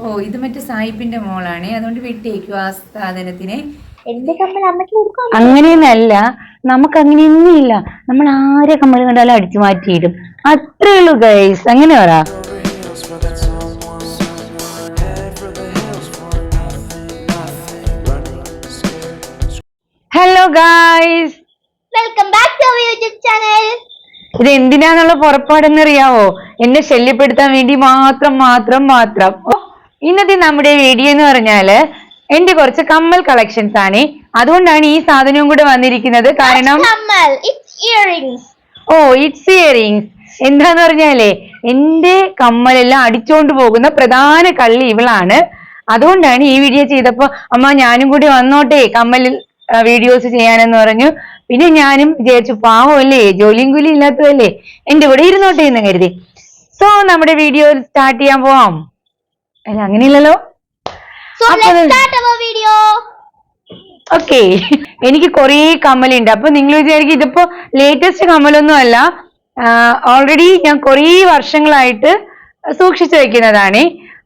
ഓ ഇത് മറ്റേ സായിപ്പിന്റെ മോളാണ്. അതുകൊണ്ട് വിട്ടേക്കും ആ സാധനത്തിനെ. എന്റെ കമ്മൽ അമ്മയ്ക്ക് കൊടുക്കാം അങ്ങനെയൊന്നല്ല. നമുക്ക് അങ്ങനെയൊന്നും ഇല്ല നമ്മൾ ആരെ കമ്മൽ കണ്ടാലും അടിച്ചു മാറ്റിയിടും. അത്രേ ഉള്ളൂ ഗൈസ് അങ്ങനെ പറ. Hello guys welcome back to your YouTube channel ഇത് എന്തിനാന്നുള്ള പുറപ്പാടെന്ന് അറിയാവോ എന്നെ ശല്യപ്പെടുത്താൻ വേണ്ടി മാത്രം മാത്രം മാത്രം. ഓ, ഇന്നത്തെ നമ്മുടെ വീഡിയോ എന്ന് പറഞ്ഞാൽ എന്റെ കുറച്ച് കമ്മൽ കളക്ഷൻസ് ആണ്. അതുകൊണ്ടാണ് ഈ സാധനവും കൂടെ വന്നിരിക്കുന്നത്. കാരണം ഓ ഇറ്റ്സ് ഇയറിങ്സ് എന്താന്ന് പറഞ്ഞാലേ എന്റെ കമ്മലെല്ലാം അടിച്ചോണ്ട് പോകുന്ന പ്രധാന കള്ളി ഇവളാണ്. അതുകൊണ്ടാണ് ഈ വീഡിയോ ചെയ്തപ്പോ അമ്മ ഞാനും കൂടി വന്നോട്ടെ കമ്മൽ വീഡിയോസ് ചെയ്യാനെന്ന് പറഞ്ഞു. പിന്നെ ഞാനും വിചാരിച്ചു പാവമല്ലേ ജോലിയും കൂലി ഇല്ലാത്തതല്ലേ. എന്റെ കൂടെ ഇരുന്നോട്ടെ എന്ന് കരുതി. സോ നമ്മുടെ വീഡിയോ സ്റ്റാർട്ട് ചെയ്യാൻ പോവാം. അല്ല അങ്ങനെയില്ലല്ലോ. Video okay. എനിക്ക് കുറേ കമ്മലുണ്ട്. അപ്പൊ നിങ്ങൾ വിചാരിക്കും ഇതിപ്പോ ലേറ്റസ്റ്റ് കമ്മലൊന്നും അല്ല. ഓൾറെഡി ഞാൻ കുറേ വർഷങ്ങളായിട്ട് സൂക്ഷിച്ചു വെക്കുന്നതാണേ.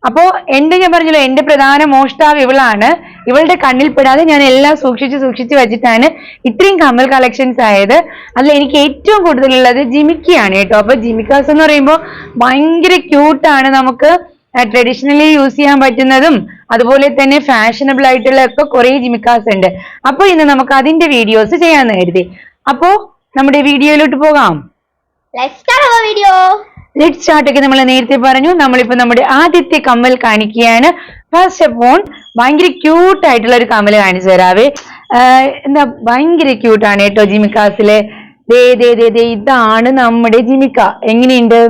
അപ്പോ എന്റെ ഞാൻ പറഞ്ഞല്ലോ എന്റെ പ്രധാന മോഷ്ടാവ് ഇവളാണ്. ഇവളുടെ കണ്ണിൽ പെടാതെ ഞാൻ എല്ലാം സൂക്ഷിച്ച് സൂക്ഷിച്ച് വെച്ചിട്ടാണ് ഇത്രയും കമ്മൽ കളക്ഷൻസ് ആയത്. അതിൽ എനിക്ക് ഏറ്റവും കൂടുതലുള്ളത് ജിമിക്കിയാണ് കേട്ടോ. അപ്പൊ ജിമിക്കാസ് എന്ന് പറയുമ്പോൾ ഭയങ്കര ക്യൂട്ടാണ് നമുക്ക് ട്രഡീഷണലി യൂസ് ചെയ്യാൻ പറ്റുന്നതും അതുപോലെ തന്നെ ഫാഷനബിൾ ആയിട്ടുള്ള ഒക്കെ കുറെ ജിമിക്കാസ് ഉണ്ട്. അപ്പൊ ഇന്ന് നമുക്ക് അതിന്റെ വീഡിയോസ് ചെയ്യാന്ന് കരുതി. അപ്പോ നമ്മുടെ വീഡിയോയിലോട്ട് പോകാം. വീഡിയോ ലെറ്റ് സ്റ്റാർട്ട് ഒക്കെ നമ്മൾ നേരത്തെ പറഞ്ഞു. നമ്മളിപ്പോ നമ്മുടെ ആദ്യത്തെ കമ്മൽ കാണിക്കുകയാണ്. ഫസ്റ്റ് ഓഫ് ഓൺ ഭയങ്കര ക്യൂട്ട് ആയിട്ടുള്ള ഒരു കമ്മൽ കാണിച്ചു തരാവേ. എന്താ ഭയങ്കര ക്യൂട്ടാണ് കേട്ടോ ജിമിക്കാസിലെ ദേ ദേ ദേ ദേ ഇതാണ് നമ്മുടെ ജിമിക്ക എങ്ങനെയുണ്ട്?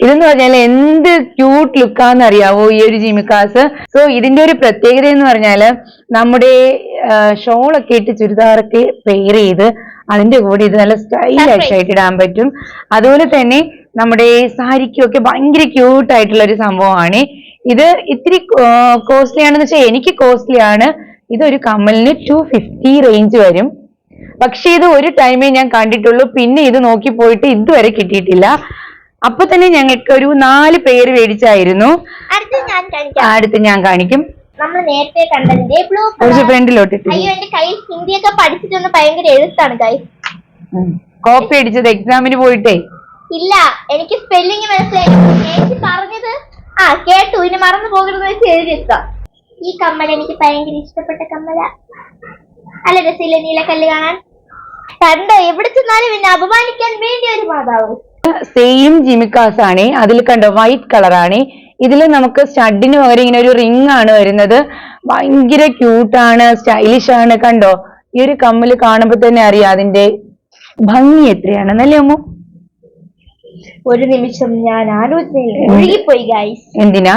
ഇതെന്ന് പറഞ്ഞാൽ എന്ത് ക്യൂട്ട് ലുക്കാന്ന് അറിയാവോ ഈ ഒരു ജിമിക്കാസ് സോ ഇതിന്റെ ഒരു പ്രത്യേകത എന്ന് പറഞ്ഞാൽ നമ്മുടെ ഷോളൊക്കെ ഇട്ട് ചുരിദാറൊക്കെ പെയർ ചെയ്ത് അതിന്റെ കൂടെ ഇത് നല്ല സ്റ്റൈലിഷ് ആയിട്ട് ഇടാൻ പറ്റും. അതുപോലെ തന്നെ നമ്മുടെ സാരിക്കൊക്കെ ഭയങ്കര ക്യൂട്ട് ആയിട്ടുള്ള ഒരു സംഭവമാണ്. ഇത് ഇത്തിരി കോസ്റ്റ്ലി ആണെന്ന് വെച്ചാൽ എനിക്ക് കോസ്റ്റ്ലി ആണ്. ഇതൊരു കമ്മലിന് ടു ഫിഫ്റ്റി റേഞ്ച് വരും. പക്ഷെ ഇത് ഒരു ടൈമേ ഞാൻ കണ്ടിട്ടുള്ളൂ. പിന്നെ ഇത് നോക്കി പോയിട്ട് ഇതുവരെ കിട്ടിയിട്ടില്ല. അപ്പൊ തന്നെ ഞങ്ങൾക്ക് ഒരു നാല് പേര് മേടിച്ചായിരുന്നു. അടുത്ത് ഞാൻ കാണിക്കാം. നമ്മൾ നേരത്തെ കണ്ടതിന്റെ ബ്ലൂ കുറച്ച് ഫ്രണ്ടിലോട്ട് അയ്യോ എന്റെ കയ്യിൽ ഹിന്ദിയൊക്കെ പഠിച്ചിട്ടൊന്ന് ഭയങ്കര എഴുത്താണ് ഗൈസ് കോപ്പി അടിച്ചത് എക്സാമിന് പോയിട്ടേ? ഇല്ല എനിക്ക് സ്പെല്ലിങ് മനസ്സിലായി. ചേച്ചി പറഞ്ഞത്? ആ കേട്ടു. ഇനി മറന്നു പോകരുത് വെച്ച് എഴുതിയെത്ത ഈ കമ്മൽ എനിക്ക് ഭയങ്കര ഇഷ്ടപ്പെട്ട കമ്മല. അല്ല രസയില്ല നീലക്കല്ല് കാണാൻ? കണ്ടോ? എവിടെ ചെന്നാലും പിന്നെ അപമാനിക്കാൻ വേണ്ടി ഒരു മാതാവ്. സെയിം ജിമിക്കാസ് ആണ്. അതിൽ കണ്ടോ വൈറ്റ് കളറാണ് ഇതിൽ നമുക്ക് സ്റ്റഡിന് പകരം ഇങ്ങനെ ഒരു റിംഗ് ആണ് വരുന്നത്. ഭയങ്കര ക്യൂട്ടാണ് സ്റ്റൈലിഷ് ആണ്. കണ്ടോ ഈ ഒരു കമ്മൽ കാണുമ്പോൾ തന്നെ അറിയാം അതിന്റെ ഭംഗി എത്രയാണെന്നല്ലേ അമ്മു? ഒരു നിമിഷം ഞാൻ ഗൈസ് എന്തിനാ?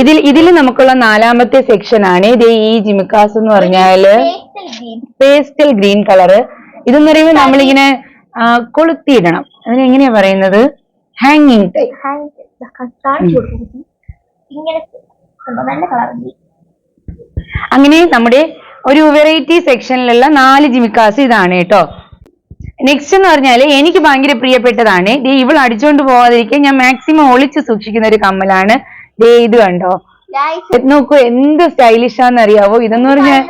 ഇതിൽ ഇതിൽ നമുക്കുള്ള നാലാമത്തെ സെക്ഷൻ ആണ്. ഇത് ഈ ജിമിക്കാസ് എന്ന് പറഞ്ഞാൽ പേസ്റ്റൽ ഗ്രീൻ കളറ് ഇതെന്ന് പറയുമ്പോൾ നമ്മളിങ്ങനെ കൊളുത്തിയിടണം. അതിന് എങ്ങനെയാ പറയുന്നത്? ഹാങ്ങിങ് അങ്ങനെ നമ്മുടെ ഒരു വെറൈറ്റി സെക്ഷനിലുള്ള നാല് ജിമിക്കാസ് ഇതാണ് കേട്ടോ. നെക്സ്റ്റ് എന്ന് പറഞ്ഞാൽ എനിക്ക് ഭയങ്കര പ്രിയപ്പെട്ടതാണ്. ദേ ഇവൾ അടിച്ചുകൊണ്ട് പോവാതിരിക്കാൻ ഞാൻ മാക്സിമം ഒളിച്ച് സൂക്ഷിക്കുന്ന ഒരു കമ്മലാണ്. ദേ ഇത് കണ്ടോ? നോക്കൂ എന്ത് സ്റ്റൈലിഷാന്ന് അറിയാവോ? ഇതെന്ന് പറഞ്ഞാൽ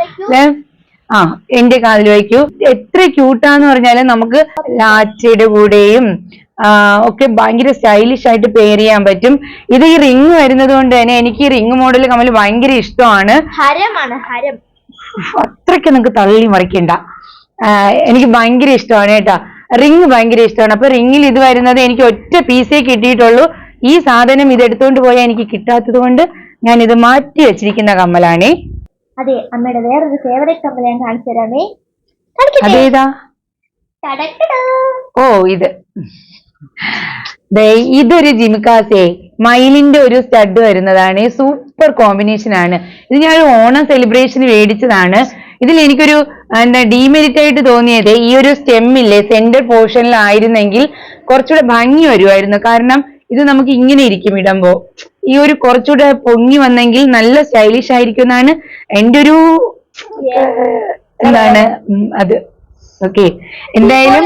ആ എന്റെ കാതിൽ വയ്ക്കൂ. എത്ര ക്യൂട്ടാന്ന് പറഞ്ഞാൽ നമുക്ക് ലാച്ചയുടെ കൂടെയും ഒക്കെ ഭയങ്കര സ്റ്റൈലിഷ് ആയിട്ട് പെയർ ചെയ്യാൻ പറ്റും. ഇത് ഈ റിങ് വരുന്നത് കൊണ്ട് തന്നെ എനിക്ക് ഈ റിങ് മോഡൽ കമ്മൽ ഭയങ്കര ഇഷ്ടമാണ്. ഹരമാണ് ഹരം. അത്രയ്ക്ക് നിങ്ങൾക്ക് തള്ളി മറിക്കണ്ട. എനിക്ക് ഭയങ്കര ഇഷ്ടമാണ് കേട്ടാ. റിങ് ഭയങ്കര ഇഷ്ടമാണ്. അപ്പൊ റിങ്ങിൽ ഇത് വരുന്നത് എനിക്ക് ഒറ്റ പീസേ കിട്ടിയിട്ടുള്ളൂ. ഈ സാധനം ഇത് എടുത്തുകൊണ്ട് പോയാൽ എനിക്ക് കിട്ടാത്തത് കൊണ്ട് ഞാൻ ഇത് മാറ്റി വെച്ചിരിക്കുന്ന കമ്മലാണേ. അതെ അമ്മയുടെ വേറൊരു ഫേവറേറ്റ് കമ്പനി ഞാൻ കാണിച്ചു തരാമേ. അതേതാ? ഓ ഇത്. ഇതൊരു ജിമിക്കാസേ മയിലിന്റെ ഒരു സ്റ്റഡ് വരുന്നതാണ്. സൂപ്പർ കോമ്പിനേഷൻ ആണ്. ഇത് ഞാൻ ഒരു ഓണം സെലിബ്രേഷന് മേടിച്ചതാണ്. ഇതിൽ എനിക്കൊരു എന്താ ഡീമെരിറ്റ് ആയിട്ട് തോന്നിയത് ഈ ഒരു സ്റ്റെമ്മില്ലേ സെന്റർ പോർഷനിലായിരുന്നെങ്കിൽ കുറച്ചുകൂടെ ഭംഗി വരുമായിരുന്നു. കാരണം ഇത് നമുക്ക് ഇങ്ങനെ ഇരിക്കും ഇടുമ്പോ. ഈ ഒരു കുറച്ചുകൂടെ പൊങ്ങി വന്നെങ്കിൽ നല്ല സ്റ്റൈലിഷ് ആയിരിക്കും എന്നാണ് എന്റെ ഒരു എന്താണ്? അത്. ഓക്കെ എന്തായാലും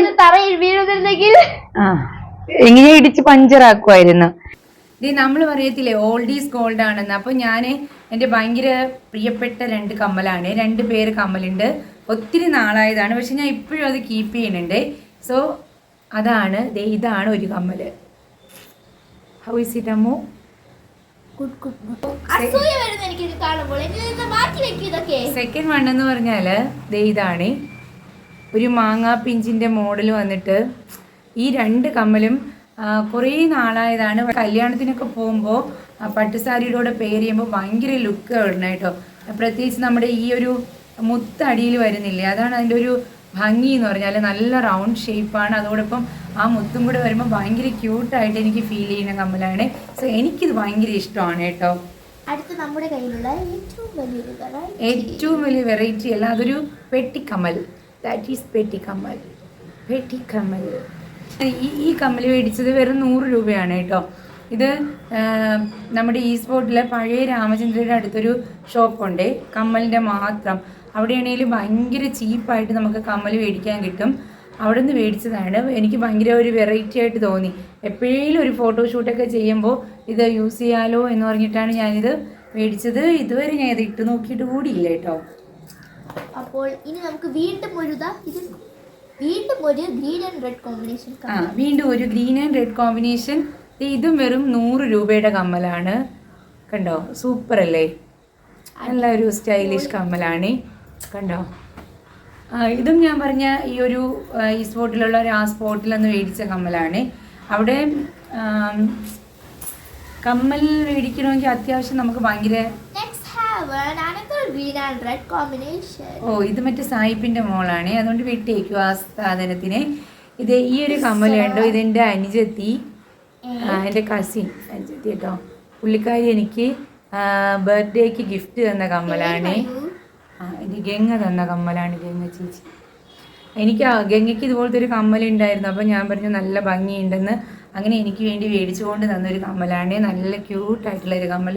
എങ്ങനെ ഇടിച്ച് പഞ്ചറാക്കുമായിരുന്നു ആക്കുമായിരുന്നു നമ്മൾ പറയത്തില്ലേ ഓൾഡ് ഈസ് ഗോൾഡ് ആണെന്ന്. അപ്പൊ ഞാൻ എന്റെ ഭയങ്കര പ്രിയപ്പെട്ട രണ്ട് കമ്മലാണ്. രണ്ട് പേര് കമ്മലുണ്ട്. ഒത്തിരി നാളായതാണ്. പക്ഷെ ഞാൻ ഇപ്പോഴും അത് കീപ്പ് ചെയ്യുന്നുണ്ട്. സോ അതാണ് ദേ ഇതാണ് ഒരു കമ്മൽ how is it Ammu second one എന്ന് പറഞ്ഞാൽ ദേ ഇതാണ്. ഒരു മാങ്ങാ പിഞ്ചിന്റെ മോഡൽ വന്നിട്ട് ഈ രണ്ട് കമ്മലും കുറേ നാളായതാണ്. കല്യാണത്തിനൊക്കെ പോകുമ്പോൾ പട്ടുസാരിയുടെ കൂടെ പെയർ ചെയ്യുമ്പോൾ ഭയങ്കര ലുക്ക് ഇടണം കേട്ടോ. പ്രത്യേകിച്ച് നമ്മുടെ ഈ ഒരു മുത്തടിയിൽ വരുന്നില്ലേ? അതാണ് അതിന്റെ ഒരു ഭംഗി എന്ന് പറഞ്ഞാൽ നല്ല റൗണ്ട് ഷേപ്പാണ് അതോടൊപ്പം ആ മുത്തും കൂടെ വരുമ്പോൾ ഭയങ്കര ക്യൂട്ടായിട്ട് എനിക്ക് ഫീൽ ചെയ്യുന്ന കമ്മലാണ്. സോ എനിക്കിത് ഭയങ്കര ഇഷ്ടമാണ് കേട്ടോ. അടുത്ത് നമ്മുടെ കയ്യിലുള്ള ഏറ്റവും വലിയൊരു ഏറ്റവും വലിയ വെറൈറ്റി അല്ല അതൊരു പെട്ടിക്കമ്മൽ. That is പെട്ടിക്കമ്മൽ. പെട്ടിക്കമ്മൽ. ഈ ഈ കമ്മൽ മേടിച്ചത് വെറും നൂറ് രൂപയാണ് കേട്ടോ. ഇത് നമ്മുടെ ഈ സ്പോട്ടിലെ പഴയ രാമചന്ദ്രയുടെ അടുത്തൊരു ഷോപ്പുണ്ട് കമ്മലിന്റെ മാത്രം. അവിടെയാണെങ്കിൽ ഭയങ്കര ചീപ്പായിട്ട് നമുക്ക് കമ്മൽ മേടിക്കാൻ കിട്ടും. അവിടെ നിന്ന് മേടിച്ചതാണ്. എനിക്ക് ഭയങ്കര ഒരു വെറൈറ്റി ആയിട്ട് തോന്നി. എപ്പോഴേലും ഒരു ഫോട്ടോഷൂട്ടൊക്കെ ചെയ്യുമ്പോൾ ഇത് യൂസ് ചെയ്യാലോ എന്ന് പറഞ്ഞിട്ടാണ് ഞാനിത് മേടിച്ചത്. ഇതുവരെ ഞാൻ ഇത് ഇട്ട് നോക്കിയിട്ട് കൂടിയില്ല കേട്ടോ. അപ്പോൾ ഇനി നമുക്ക് വീണ്ടും ഒരു ഇത് വീണ്ടും ഒരു ഗ്രീൻ ആൻഡ് റെഡ് കോമ്പിനേഷൻ ആ വീണ്ടും ഒരു ഗ്രീൻ ആൻഡ് റെഡ് കോമ്പിനേഷൻ ഇതും വെറും നൂറ് രൂപയുടെ കമ്മലാണ്. കണ്ടോ? സൂപ്പർ അല്ലേ? നല്ല ഒരു സ്റ്റൈലിഷ് കമ്മലാണ്. കണ്ടോ? ഇതും ഞാൻ പറഞ്ഞ ഈ ഒരു ഈ സ്പോട്ടിലുള്ള ഒരു ആ സ്പോട്ടിൽ ഒന്ന് മേടിച്ച കമ്മലാണ്. അവിടെ കമ്മൽ മേടിക്കണമെങ്കിൽ അത്യാവശ്യം നമുക്ക് ഭയങ്കര ഓ ഇത് മറ്റേ സായിപ്പിന്റെ മോളാണ്. അതുകൊണ്ട് വിട്ടേക്കും ആ സാധനത്തിന്. ഇത് ഈ ഒരു കമ്മൽ കണ്ടോ? എന്റെ അനുജത്തി. എന്റെ എന്റെ കസിൻ അനുജത്തി കേട്ടോ. പുള്ളിക്കാരി എനിക്ക് ബർത്ത്ഡേക്ക് ഗിഫ്റ്റ് തന്ന കമ്മലാണ്. ഇത് ഗംഗ തന്ന കമ്മലാണ് ഗംഗ ചേച്ചി. എനിക്ക് ഗംഗയ്ക്ക് ഇതുപോലത്തെ ഒരു കമ്മലുണ്ടായിരുന്നു. അപ്പോൾ ഞാൻ പറഞ്ഞു നല്ല ഭംഗിയുണ്ടെന്ന്. അങ്ങനെ എനിക്ക് വേണ്ടി മേടിച്ചുകൊണ്ട് തന്ന ഒരു കമ്മലാണ്. നല്ല ക്യൂട്ടായിട്ടുള്ള ഒരു കമ്മൽ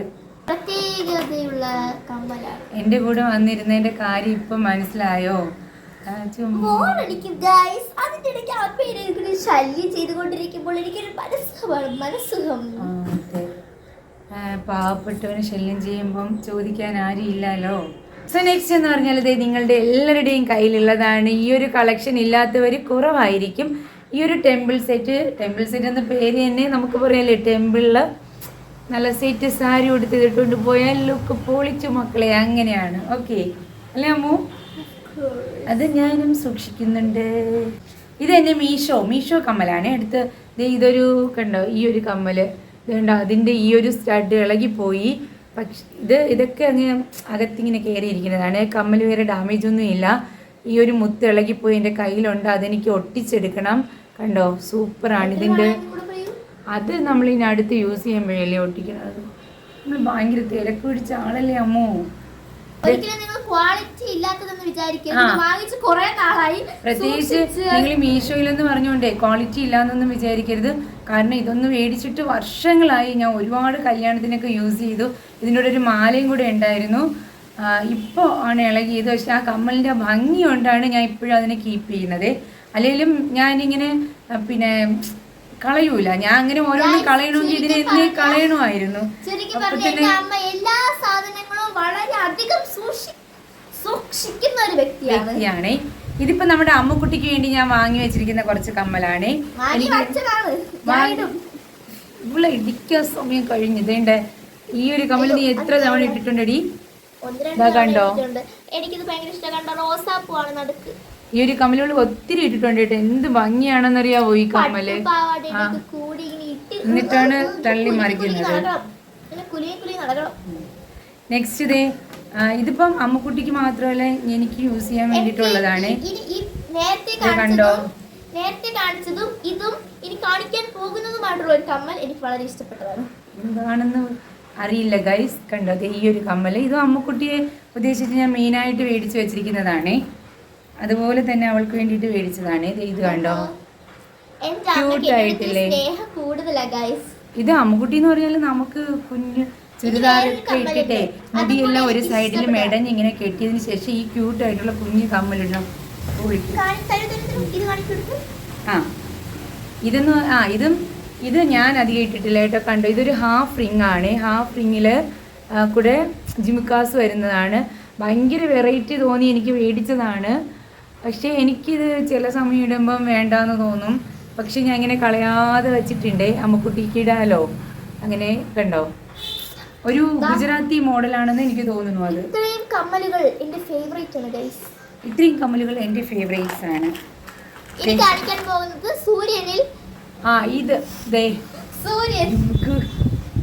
പ്രത്യേകതയുള്ള കമ്മലാണ് എന്റെ കൂടെ വന്നിരുന്നതിന്റെ കാര്യം ഇപ്പം മനസ്സിലായോ? ശല്യം ചെയ്തുകൊണ്ടിരിക്കുമ്പോൾ എനിക്കൊരു മനസ്സുഖമാണ് മനസ്സുഖം. പാവപ്പെട്ടവനെ ശല്യം ചെയ്യുമ്പം ചോദിക്കാൻ ആരും ഇല്ലല്ലോ സോ നെക്സ്റ്റ് എന്ന് പറഞ്ഞാൽ ഇത് നിങ്ങളുടെ എല്ലാവരുടെയും കയ്യിലുള്ളതാണ്. ഈ ഒരു കളക്ഷൻ ഇല്ലാത്തവർ കുറവായിരിക്കും. ഈ ഒരു ടെമ്പിൾ സെറ്റ് ടെമ്പിൾ സെറ്റ് എന്ന പേര് തന്നെ നമുക്ക് പറയാല്ലേ ടെമ്പിളിൽ നല്ല സെറ്റ് സാരി ഉടുത്ത് ഇട്ടുകൊണ്ട് പോയാൽ ലുക്ക് പൊളിച്ചു മക്കളെ അങ്ങനെയാണ്. ഓക്കെ അല്ലേ അമ്മു? അത് ഞാനും സൂക്ഷിക്കുന്നുണ്ട്. ഇത് എന്റെ മീഷോ. മീഷോ കമ്മലാണ്. എടുത്ത് ഇതൊരു കണ്ടോ? ഈ ഒരു കമ്മൽ ഇതുണ്ടോ? അതിന്റെ ഈ ഒരു സ്റ്റഡ് ഇളകിപ്പോയി. പക്ഷെ ഇത് ഇതൊക്കെ അങ്ങ് അകത്തിങ്ങനെ കയറിയിരിക്കുന്നതാണ് കമ്മൽ വേറെ ഡാമേജ് ഒന്നും ഇല്ല. ഈ ഒരു മുത്ത് ഇളകിപ്പോയി എന്റെ കയ്യിലുണ്ട് അതെനിക്ക് ഒട്ടിച്ചെടുക്കണം. കണ്ടോ? സൂപ്പറാണ്. ഇതിന്റെ അത് നമ്മൾ ഇനി അടുത്ത് യൂസ് ചെയ്യുമ്പോഴല്ലേ ഒട്ടിക്കുന്നത് നമ്മൾ ഭയങ്കര തിരക്ക് പിടിച്ച ആളല്ലേ അമ്മോ? പ്രത്യേകിച്ച് നിങ്ങൾ മീഷോയിലെന്ന് പറഞ്ഞുകൊണ്ടേ ക്വാളിറ്റി ഇല്ലാന്നൊന്നും വിചാരിക്കരുത്. കാരണം ഇതൊന്ന് മേടിച്ചിട്ട് വർഷങ്ങളായി ഞാൻ ഒരുപാട് കല്യാണത്തിനൊക്കെ യൂസ് ചെയ്തു. ഇതിനോട് ഒരു മാലയും കൂടെ ഉണ്ടായിരുന്നു. ഇപ്പോൾ ആണ് ഇളകിയത്. പക്ഷെ ആ കമ്മലിന്റെ ഭംഗി കൊണ്ടാണ് ഞാൻ ഇപ്പോഴും അതിനെ കീപ്പ് ചെയ്യുന്നത്. അല്ലെങ്കിലും ഞാനിങ്ങനെ പിന്നെ കളയൂല. ഞാൻ അങ്ങനെ ഓരോന്നും കളയണമെങ്കിൽ ഇതിനെ എന്നെ കളയണമായിരുന്നു? എല്ലാ സാധനങ്ങളും വളരെ അധികം സൂക്ഷി സൂക്ഷിക്കുന്ന ഒരു വ്യക്തിയാണ്. ഇതിപ്പോ നമ്മുടെ അമ്മുക്കുട്ടിക്ക് വേണ്ടി ഞാൻ വാങ്ങി വെച്ചിരിക്കുന്ന കുറച്ച് കമ്മലാണ്. ഇവിടെ ഇടിക്കാൻ സമയം കഴിഞ്ഞു. ഇതേണ്ട ഈ ഒരു കമ്മൽ നീ എത്ര തവണ ഇട്ടിട്ടുണ്ടടി? കണ്ടോ? എനിക്കിത് ഭയങ്കര ഇഷ്ടം. കണ്ടോ റോസാപ്പൂ ആണ് നടുക്ക്. ഈ ഒരു കമ്മലുകൾ ഒത്തിരി ഇട്ടിട്ടുണ്ട് കേട്ടോ എന്ത് ഭംഗിയാണെന്നറിയാവോ ഈ കമ്മൽ? എന്നിട്ടാണ് തള്ളി മറിക്കുന്നത്. നെക്സ്റ്റ് ഇതേ ഇതിപ്പം അമ്മക്കുട്ടിക്ക് മാത്രമല്ല എനിക്ക് യൂസ് ചെയ്യാൻ വേണ്ടിട്ടുള്ളതാണ് കണ്ടോ? നേരത്തെ കാണിച്ചതും ഇതും ഇനി കാണിക്കാൻ പോകുന്നതുമായിട്ടുള്ള ഒരു കമ്മൽ എനിക്ക് വളരെ ഇഷ്ടപ്പെട്ടതാണ്. എന്താണെന്ന് അറിയില്ല ഗൈസ് കണ്ടോ? ഈ ഒരു കമ്മൽ ഇതും അമ്മക്കുട്ടിയെ ഉദ്ദേശിച്ച് ഞാൻ മെയിനായിട്ട് മേടിച്ചു വെച്ചിരിക്കുന്നതാണ്. അതുപോലെ തന്നെ അവൾക്ക് വേണ്ടിയിട്ട് മേടിച്ചതാണ്. ഇത് കണ്ടോ? ക്യൂട്ടായിട്ടില്ലേ ഇത് അമ്മുകുട്ടി എന്ന് പറഞ്ഞാൽ നമുക്ക് കുഞ്ഞ് ചുരിദാറൊക്കെ ഇട്ടിട്ടേ മുടിയെല്ലാം ഒരു സൈഡിൽ മെടഞ്ഞ് ഇങ്ങനെ കെട്ടിയതിന് ശേഷം ഈ ക്യൂട്ട് ആയിട്ടുള്ള കുഞ്ഞ് കമ്മലിടണം ആ. ഇതെന്ന് ആ ഇതും ഇത് ഞാൻ അധികം ഇട്ടിട്ടില്ല കേട്ടോ. കണ്ടോ? ഇതൊരു ഹാഫ് റിംഗ് ആണ്. ഹാഫ് റിംഗിൽ കൂടെ ജിമിക്കാസ് വരുന്നതാണ്. ഭയങ്കര വെറൈറ്റി തോന്നി എനിക്ക് മേടിച്ചതാണ്. പക്ഷേ എനിക്കിത് ചില സമയം ഇടുമ്പം വേണ്ടാന്ന് തോന്നും. പക്ഷെ ഞാൻ ഇങ്ങനെ കളയാതെ വെച്ചിട്ടുണ്ട്. അമ്മക്കുട്ടിക്ക് ഇടാലോ അങ്ങനെ കണ്ടോ? ഒരു ഗുജറാത്തി മോഡലാണെന്ന് എനിക്ക് തോന്നുന്നു അത്. ഇത്രയും കമ്മലുകൾ എന്റെ ഫേവറേറ്റ് ആണ് ഗൈസ് ഇത്രയും കമ്മലുകൾ എന്റെ ഫേവറേറ്റ്സ് ആണ്. ഇനി കാണിക്കാൻ പോകുന്നത് സൂര്യനിൽ. ആ ഇത് ദേ. സൂര്യൻ.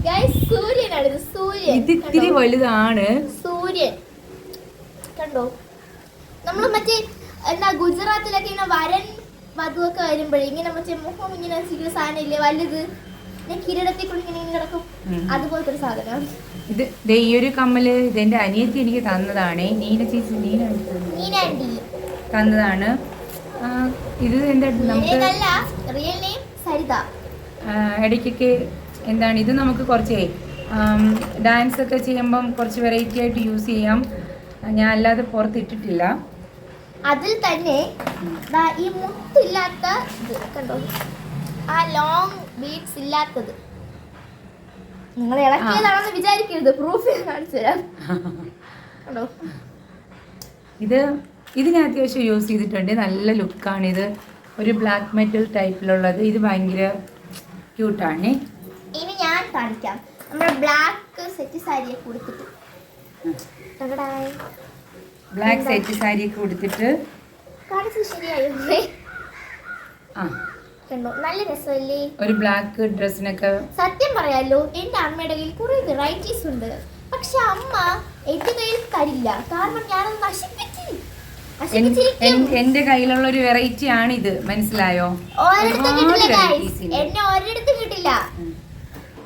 ഗൈസ് സൂര്യനാണ് ഇത് സൂര്യൻ. ഇത് ഇത്തിരി വലുതാണ്. സൂര്യൻ. കണ്ടോ? നമ്മൾ മറ്റേ എന്താ ഗുജറാത്തിലൊക്കെ ഇങ്ങനെ വരൻ വധുവൊക്കെ വരുമ്പോഴേ ഇങ്ങനെ മറ്റേ മുഖം ഇങ്ങനെ വെച്ചിരിക്കുന്ന സാധനം ഇല്ലേ വലുത്. ഞാൻ കിരീടത്തിൽ കൂടി ഇങ്ങനെ കിടക്കും. അതുപോലത്തെ ഒരു സാധനം. ഇത് ഈ ഒരു കമ്മൽ ഇതെന്റെ അനിയത്തി എനിക്ക് തന്നതാണ്. നീന ചേച്ചി നീന നീനാണ്ടി തന്നതാണ്. ഇത് എന്താ നമുക്ക് റിയൽ നെയിം സരിത. ഇടയ്ക്കൊക്കെ എന്താണ് ഇത് നമുക്ക് കുറച്ചേ ഡാൻസ് ഒക്കെ ചെയ്യുമ്പം കുറച്ച് വെറൈറ്റി ആയിട്ട് യൂസ് ചെയ്യാം. ഞാൻ അല്ലാതെ പുറത്തിട്ടിട്ടില്ല. അതിൽ തന്നെ ഈ മുത്തില്ലാത്ത ഇത് കണ്ടോ? ആ ലോങ് ബീഡ്സ് ഇല്ലാത്തത്. നിങ്ങൾ ഇളക്കിയതാണെന്ന് വിചാരിക്കരുത്. പ്രൂഫ് ഞാൻ കാണിച്ചു തരാം. കണ്ടോ? ഇത് ഇത് ഞാൻ അത്യാവശ്യം യൂസ് ചെയ്തിട്ടുണ്ട്. നല്ല ലുക്കാണ് ഇത്. ഒരു ബ്ലാക്ക് മെറ്റൽ ടൈപ്പിലുള്ളത് ഇത് ഭയങ്കര ക്യൂട്ടാണ് ഇനി ഞാൻ കാണിക്കാം. നമ്മുടെ ബ്ലാക്ക് സെറ്റ് സാരിയെ കൊടുത്തിട്ട്. ബ്ലാക്ക് സെറ്റ് സാരിയൊക്കെ ശരിയായോ? ആ. നല്ല രസമല്ലേ? ഒരു ബ്ലാക്ക് ഡ്രസ്സിനൊക്കെ സത്യം പറയാലോ എന്റെ അമ്മയുടെ കയ്യിൽ കുറെ വെറൈറ്റീസ് ഉണ്ട്. പക്ഷെ അമ്മ എന്റെ കയ്യിൽ തരില്ല. കാരണം ഞാനത് നശിപ്പിച്ചു. എന്റെ കയ്യിലുള്ള ഒരു വെറൈറ്റി ആണ് ഇത് മനസ്സിലായോ. എന്നെ ഒരിടത്തും കിട്ടില്ല.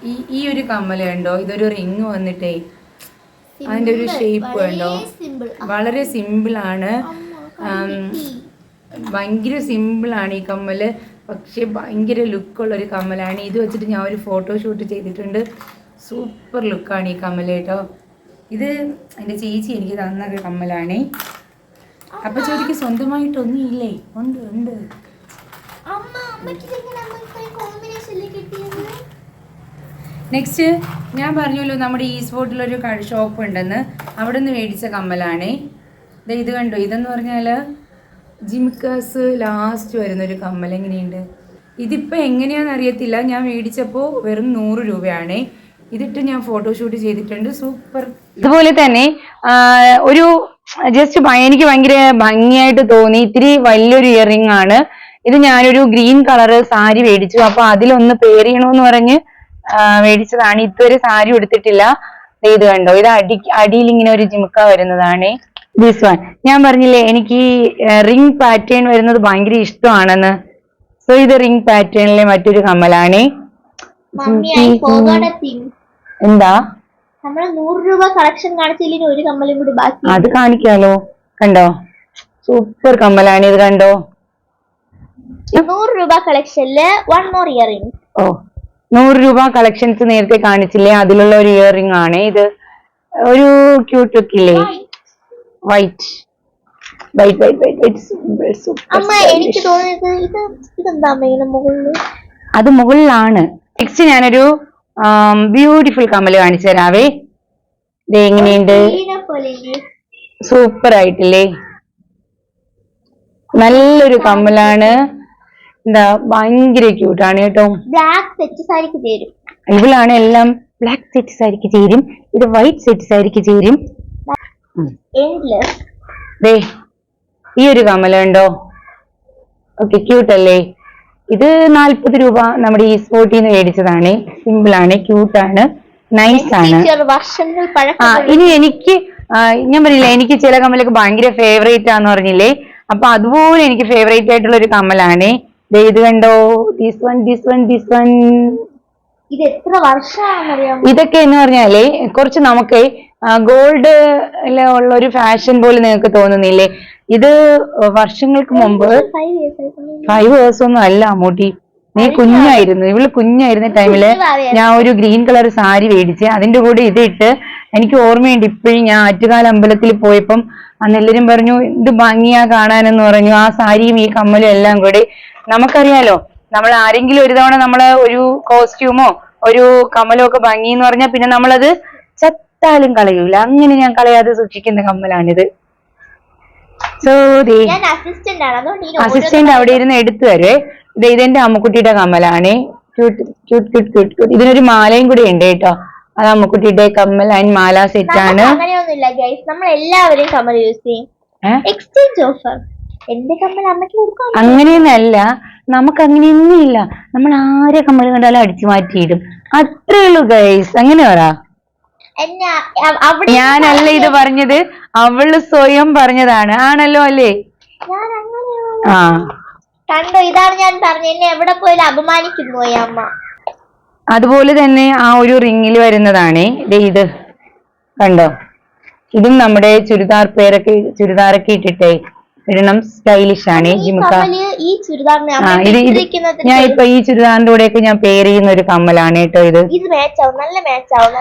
ഈ ഈ ഒരു കമ്മൽ കണ്ടോ? ഇതൊരു റിങ് വന്നിട്ടേ. അതിന്റെ ഒരു ഷേപ്പ് കണ്ടോ വളരെ സിമ്പിളാണ് ഭയങ്കര സിമ്പിളാണ് ഈ കമ്മൽ പക്ഷെ ഭയങ്കര ലുക്കുള്ള ഒരു കമ്മലാണ്. ഇത് വെച്ചിട്ട് ഞാൻ ഒരു ഫോട്ടോ ഷൂട്ട് ചെയ്തിട്ടുണ്ട്. സൂപ്പർ ലുക്കാണ് ഈ കമ്മൽ കേട്ടോ. ഇത് എന്റെ ചേച്ചി എനിക്ക് തന്ന ഒരു കമ്മലാണ്. അപ്പൊ ചോദിക്ക് സ്വന്തമായിട്ടൊന്നും ഇല്ലേ? ഉണ്ട് ഉണ്ട്. അമ്മ അമ്മയ്ക്ക് കോമ്പിനേഷനിൽ കിട്ടിയത്? നെക്സ്റ്റ് ഞാൻ പറഞ്ഞല്ലോ നമ്മുടെ ഈ സ്പോട്ടിലൊരു ഷോപ്പ് ഉണ്ടെന്ന്. അവിടെ നിന്ന് മേടിച്ച കമ്മലാണേ. ദേ ഇത് കണ്ടോ? ഇതെന്ന് പറഞ്ഞാൽ ജിമിക്കാസ് ലാസ്റ്റ് വരുന്നൊരു കമ്മൽ എങ്ങനെയുണ്ട്? ഇതിപ്പോൾ എങ്ങനെയാണെന്ന് അറിയത്തില്ല. ഞാൻ മേടിച്ചപ്പോൾ വെറും നൂറ് രൂപയാണേ. ഇതിട്ട് ഞാൻ ഫോട്ടോഷൂട്ട് ചെയ്തിട്ടുണ്ട്. സൂപ്പർ ഇതുപോലെ തന്നെ ഒരു ജസ്റ്റ് എനിക്ക് ഭയങ്കര ഭംഗിയായിട്ട് തോന്നി. ഇത്തിരി വലിയൊരു ഇയറിംഗ് ആണ്. ഇത് ഞാനൊരു ഗ്രീൻ കളർ സാരി മേടിച്ചു. അപ്പൊ അതിലൊന്ന് ചെയ്യണമെന്ന് പറഞ്ഞ് മേടിച്ചതാണ്. ഇതുവരെ സാരി എടുത്തിട്ടില്ല ഇത് കണ്ടോ? ഇത് അടി അടിയിൽ ഇങ്ങനെ ഒരു ജിമുക്ക വരുന്നതാണ്. ദിസ് വൺ ഞാൻ പറഞ്ഞില്ലേ എനിക്ക് റിംഗ് പാറ്റേൺ വരുന്നത് ഭയങ്കര ഇഷ്ടമാണെന്ന്. സോ ഇത് റിംഗ് പാറ്റേണിലെ മറ്റൊരു കമ്മലാണ്. എന്താ? നമ്മൾ നൂറ് രൂപ കളക്ഷൻ കാണിച്ചില്ലെങ്കിൽ ഒരു കമ്മലും കൂടി ബാക്കി അത് കാണിക്കാലോ. കണ്ടോ? സൂപ്പർ കമ്മലാണ് ഇത് കണ്ടോ. നൂറ് രൂപ കളക്ഷനിൽ വൺ മോർ ഇയറിംഗ് ഓ നൂറ് രൂപ കളക്ഷൻസ് നേരത്തെ കാണിച്ചില്ലേ? അതിലുള്ള ഒരു ഇയറിംഗ് ആണ് ഇത്. ഒരു cute ലുക്കില്ലേ white white white white white super super അത് മുകളിലാണ്. നെക്സ്റ്റ് ഞാനൊരു ബ്യൂട്ടിഫുൾ കമ്മൽ കാണിച്ചു തരാവേ. ഇത് എങ്ങനെയുണ്ട്? സൂപ്പർ ആയിട്ടില്ലേ? നല്ലൊരു കമ്മലാണ്. എന്താ ഭയങ്കര ക്യൂട്ടാണ് കേട്ടോ. ബ്ലാക്ക് സെറ്റ് സാരിക്ക് ചേരും. ഇവളാണ് എല്ലാം. ബ്ലാക്ക് സെറ്റ് സാരിക്ക് ചേരും. ഇത് വൈറ്റ് സെറ്റ് സാരിക്ക് ചേരും. ദേ ഈ ഒരു കമ്മലുണ്ടോ ഓക്കെ ക്യൂട്ട് അല്ലേ? ഇത് നാല്പത് രൂപ നമ്മുടെ ഈ സ്പോട്ടിൽ നിന്ന് മേടിച്ചതാണ്. സിമ്പിൾ ആണ് ക്യൂട്ട് ആണ്. നൈസ് ആണ്. ആ ഇനി എനിക്ക് ഞാൻ പറയില്ല എനിക്ക് ചില കമ്മലൊക്കെ ഭയങ്കര ഫേവറേറ്റ് ആന്ന് പറഞ്ഞില്ലേ? അപ്പൊ അതുപോലെ എനിക്ക് ഫേവറേറ്റ് ആയിട്ടുള്ള ഒരു കമ്മലാണ് ദേ ഇത് കണ്ടോ? This one this one this one ഇത് എത്ര വർഷമാണെന്നറിയാമോ? ഇതൊക്കെ എന്ന് പറഞ്ഞാലേ കുറച്ച് നമുക്ക് ഗോൾഡ് ഉള്ള ഒരു ഫാഷൻ പോലെ നിങ്ങൾക്ക് തോന്നുന്നില്ലേ? ഇത് വർഷങ്ങൾക്ക് മുമ്പ് ഫൈവ് ഇയേഴ്സ് ഒന്നും അല്ല അമ്മൂട്ടി. നീ കുഞ്ഞായിരുന്നു ഇവൾ കുഞ്ഞായിരുന്ന ടൈമിൽ ഞാൻ ഒരു ഗ്രീൻ കളർ സാരി മേടിച്ച് അതിന്റെ കൂടെ ഇതിട്ട് എനിക്ക് ഓർമ്മയുണ്ട് ഇപ്പോഴും ഞാൻ ആറ്റുകാല അമ്പലത്തിൽ പോയപ്പം അന്ന് എല്ലാരും പറഞ്ഞു ഇത് ഭംഗിയാ കാണാനെന്ന് പറഞ്ഞു. ആ സാരിയും ഈ കമ്മലും എല്ലാം കൂടി നമുക്കറിയാലോ നമ്മൾ ആരെങ്കിലും ഒരു തവണ നമ്മൾ ഒരു കോസ്റ്റ്യൂമോ ഒരു കമ്മലോ ഒക്കെ ഭംഗി എന്ന് പറഞ്ഞാൽ പിന്നെ നമ്മളത് ചത്താലും കളയൂല. അങ്ങനെ ഞാൻ കളയാതെ സൂക്ഷിക്കുന്ന കമ്മലാണിത്. സോ ദേ അസിസ്റ്റന്റ് അവിടെ ഇരുന്ന് എടുത്തു തരുവേ. ഇത് ഇതെന്റെ അമ്മക്കുട്ടിയുടെ കമ്മലാണ്. Cute cute cute cute cute ഇതിനൊരു മാലയും കൂടി ഉണ്ട് കേട്ടോ. അത് അമ്മക്കുട്ടിയുടെ കമ്മൽ ആൻഡ് മാല സെറ്റ് ആണ്. അങ്ങനെയൊന്നുമില്ല നമ്മൾ എല്ലാവരും കമ്മൽ യൂസ് ചെയ്യും. എക്സ്ചേഞ്ച് ഓഫർ എന്റെ കമ്മൽ അമ്മയ്ക്ക് കൊടുക്കാം അങ്ങനെയൊന്നല്ല നമുക്ക് അങ്ങനെയൊന്നും ഇല്ല നമ്മൾ ആരെ കമ്മൽ കണ്ടാലും അടിച്ചു മാറ്റിയിടും. അത്രേ ഉള്ളൂ ഗൈസ് അങ്ങനെ പറ. എന്നെ ഞാനല്ല ഇത് പറഞ്ഞത്. അവൾ സ്വയം പറഞ്ഞതാണ്. ആണല്ലോ അല്ലേ? ആ. കണ്ടോ ഇതാണ് ഞാൻ പറഞ്ഞത്. എന്നെ എവിടെ പോയാലും അപമാനിക്കും പോയ അമ്മ. അതുപോലെ തന്നെ ആ ഒരു റിങ്ങിൽ വരുന്നതാണ്. ഇത്. കണ്ടോ? ഇതും നമ്മുടെ ചുരിദാർ പേരൊക്കെ ചുരിദാറൊക്കെ ഇട്ടിട്ടേ. ഇടണം സ്റ്റൈലിഷ് ആണ്. ജിമുക്ക. ഈ ചുരിദാറിന് ഞാൻ ഇപ്പൊ ഈ ചുരിദാറിന്റെ കൂടെയൊക്കെ ഞാൻ പേര് ചെയ്യുന്ന ഒരു കമ്മലാണ് കേട്ടോ ഇത്. നല്ല മാച്ച് ആവും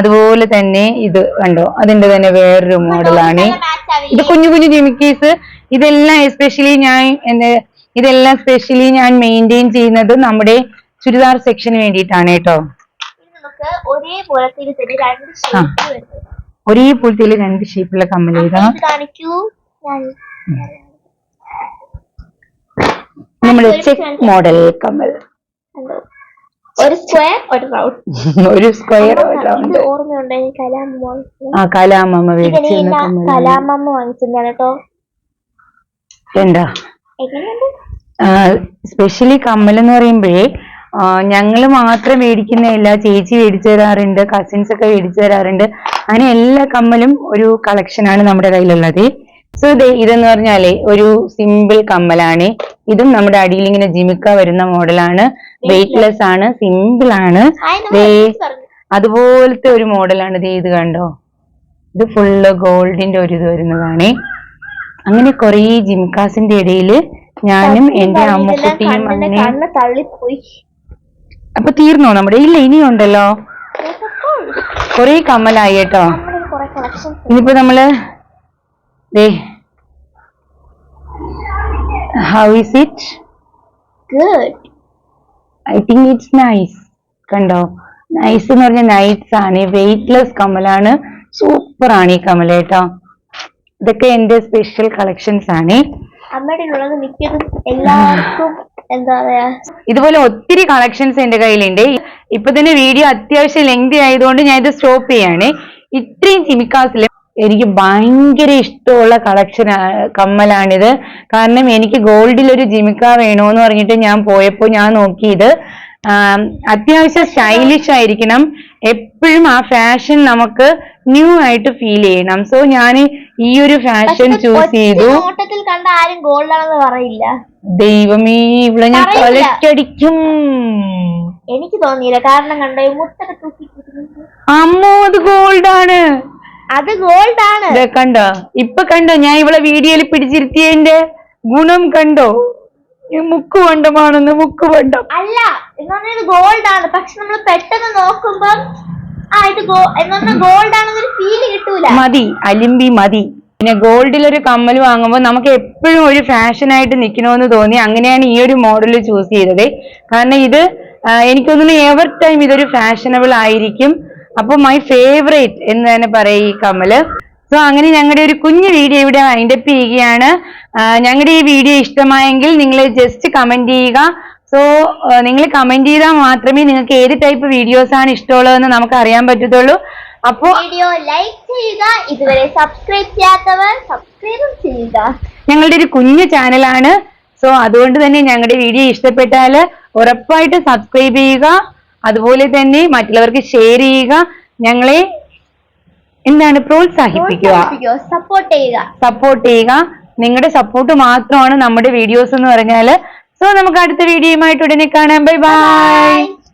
അതുപോലെ തന്നെ ഇത് കണ്ടോ? അതിന്റെ തന്നെ വേറൊരു മോഡലാണ് ഇത് കുഞ്ഞു കുഞ്ഞു ജിമിക്കീസ്. ഇതെല്ലാം എസ്പെഷ്യലി ഞാൻ എന്റെ ഇതെല്ലാം സ്പെഷ്യലി ഞാൻ മെയിന്റെയിൻ ചെയ്യുന്നത് നമ്മുടെ ചുരിദാർ സെക്ഷന് വേണ്ടിയിട്ടാണ് കേട്ടോ. ഒരേ പോലത്തെ രണ്ട് ഷേപ്പുള്ള കമ്മൽ കാണിക്കൂ. നമ്മുടെ ഒരു ചെക്ക് മോഡൽ കമ്മൽ. ഒരു സ്ക്വയർ ഒരു റൗണ്ട് ഒരു സ്ക്വയർ ഇത് റൗണ്ട് ഓർമ്മയുണ്ടോ? കലാമമ്മ ആ കലാമമ്മ മേടിച്ചു കലാമമ്മ വാങ്ങിച്ചതാണ് കേട്ടോ എന്താ? സ്പെഷ്യലി കമ്മൽ എന്ന് പറയുമ്പോഴേ ഞങ്ങൾ മാത്രം മേടിക്കുന്നതല്ല ചേച്ചി മേടിച്ചു തരാറുണ്ട് കസിൻസ് ഒക്കെ മേടിച്ചു തരാറുണ്ട്. അങ്ങനെ എല്ലാ കമ്മലും ഒരു കളക്ഷനാണ് നമ്മുടെ കയ്യിലുള്ളത്. സോ ഇതെന്ന് പറഞ്ഞാൽ ഒരു സിമ്പിൾ കമ്മലാണ്. ഇതും നമ്മുടെ അടിയിൽ ഇങ്ങനെ ജിമിക്ക വരുന്ന മോഡലാണ്. വെയിറ്റ്ലെസ് ആണ് സിമ്പിൾ ആണ്. അതുപോലത്തെ ഒരു മോഡലാണ് ദേ ഇത് കണ്ടോ? ഇത് ഫുള്ള് ഗോൾഡിന്റെ ഒരു ഇത് വരുന്നതാണ്. അങ്ങനെ കുറെ ജിമിക്കാസിന്റെ ഇടയിൽ ഞാനും എന്റെ അമ്മക്കുട്ടിയും അങ്ങനെ അപ്പൊ തീർന്നോ നമ്മുടെ? ഇല്ല ഇനിയുണ്ടല്ലോ. കുറേ കമ്മലായി കേട്ടോ. ഇനിയിപ്പോ നമ്മൾ ദേ. How is it good I think it's nice കണ്ടോ? നൈസ് എന്ന് പറഞ്ഞ നൈറ്റ്സ് ആണ്. വെയിറ്റ്ലെസ് കമലാണ്. സൂപ്പർ ആണ് ഈ കമ്മൽ കേട്ടോ. ഇതൊക്കെ എന്റെ സ്പെഷ്യൽ കളക്ഷൻസ് ആണ്. എല്ലാവർക്കും എന്താ പറയാ? ഇതുപോലെ ഒത്തിരി കളക്ഷൻസ് എന്റെ കയ്യിലുണ്ട്. ഇപ്പൊ തന്നെ വീഡിയോ അത്യാവശ്യം ലെങ്തി ആയതുകൊണ്ട് ഞാൻ ഇത് സ്റ്റോപ്പ് ചെയ്യാണ്. ഇത്രയും ചിമിക്കാസിൽ എനിക്ക് ഭയങ്കര ഇഷ്ടമുള്ള കളക്ഷൻ കമ്മലാണിത്. കാരണം എനിക്ക് ഗോൾഡിൽ ഒരു ജിമിക്ക വേണോന്ന് പറഞ്ഞിട്ട് ഞാൻ പോയപ്പോൾ ഞാൻ നോക്കിയത്. അത്യാവശ്യം സ്റ്റൈലിഷ് ആയിരിക്കണം. എപ്പോഴും ആ ഫാഷൻ നമുക്ക് ന്യൂ ആയിട്ട് ഫീൽ ചെയ്യണം. സോ ഞാൻ ഈ ഒരു ഫാഷൻ ചൂസ് ചെയ്തു. കണ്ട ആരും ഗോൾഡാണെന്ന് പറയില്ല. ദൈവമേ ഇവിടെ ഞാൻ. കൊലക്കടിക്കും എനിക്ക് തോന്നിയില്ല. കാരണം കണ്ടോ മുത്തൊക്കെ തൂക്കി. അമ്മോ അത് ഗോൾഡാണ്. അത് ഗോൾഡ് ആണ്. കണ്ടോ? ഇപ്പൊ കണ്ടോ? ഞാൻ ഇവളെ വീഡിയോയിൽ പിടിച്ചിരുത്തിയതിന്റെ ഗുണം കണ്ടോ? മുക്ക് വണ്ടമാണെന്ന് മുക്ക് വണ്ടം. അല്ല എന്ന് പറഞ്ഞത് ഗോൾഡ് ആണ്. പക്ഷെ നമ്മൾ പെട്ടെന്ന് നോക്കുമ്പം ആ ഇത് ഗോൾഡ് ആണെന്നൊരു ഫീൽ കിട്ടൂല. മതി അലിമ്പി മതി. പിന്നെ ഗോൾഡിൽ ഒരു കമ്മൽ വാങ്ങുമ്പോൾ നമുക്ക് എപ്പോഴും ഒരു ഫാഷൻ ആയിട്ട് നിൽക്കണമെന്ന് തോന്നി. അങ്ങനെയാണ് ഈ ഒരു മോഡൽ ചൂസ് ചെയ്തത്. കാരണം ഇത് എനിക്കൊന്നും എവർ ടൈം ഇതൊരു ഫാഷനബിൾ ആയിരിക്കും. അപ്പൊ മൈ ഫേവറേറ്റ് എന്ന് തന്നെ പറയും ഈ കമൽ. സോ അങ്ങനെ ഞങ്ങളുടെ ഒരു കുഞ്ഞു വീഡിയോ ഇവിടെ വൈൻഡപ്പ് ചെയ്യുകയാണ് ഞങ്ങളുടെ ഈ വീഡിയോ ഇഷ്ടമായെങ്കിൽ നിങ്ങൾ ജസ്റ്റ് കമന്റ് ചെയ്യുക. സോ നിങ്ങൾ കമന്റ് ചെയ്താൽ മാത്രമേ നിങ്ങൾക്ക് ഏത് ടൈപ്പ് വീഡിയോസ് ആണ് ഇഷ്ടമുള്ളതെന്ന് നമുക്ക് അറിയാൻ പറ്റത്തുള്ളൂ. അപ്പോ വീഡിയോ ലൈക്ക് ചെയ്യുക. ഇതുവരെ സബ്സ്ക്രൈബ് ചെയ്യാത്തവർ സബ്സ്ക്രൈബ് ചെയ്യുക. ഞങ്ങളുടെ ഒരു കുഞ്ഞു ചാനലാണ് സോ അതുകൊണ്ട് തന്നെ ഞങ്ങളുടെ വീഡിയോ ഇഷ്ടപ്പെട്ടാൽ ഉറപ്പായിട്ട് സബ്സ്ക്രൈബ് ചെയ്യുക. അതുപോലെ തന്നെ മറ്റുള്ളവർക്ക് ഷെയർ ചെയ്യുക ഞങ്ങളെ എന്താണ് പ്രോത്സാഹിപ്പിക്കുക. സപ്പോർട്ട് ചെയ്യുക. സപ്പോർട്ട് ചെയ്യുക. നിങ്ങളുടെ സപ്പോർട്ട് മാത്രമാണ് നമ്മുടെ വീഡിയോസ് എന്ന് പറഞ്ഞാൽ സോ നമുക്ക് അടുത്ത വീഡിയോയുമായിട്ട് ഉടനെ കാണാം. Bye bye.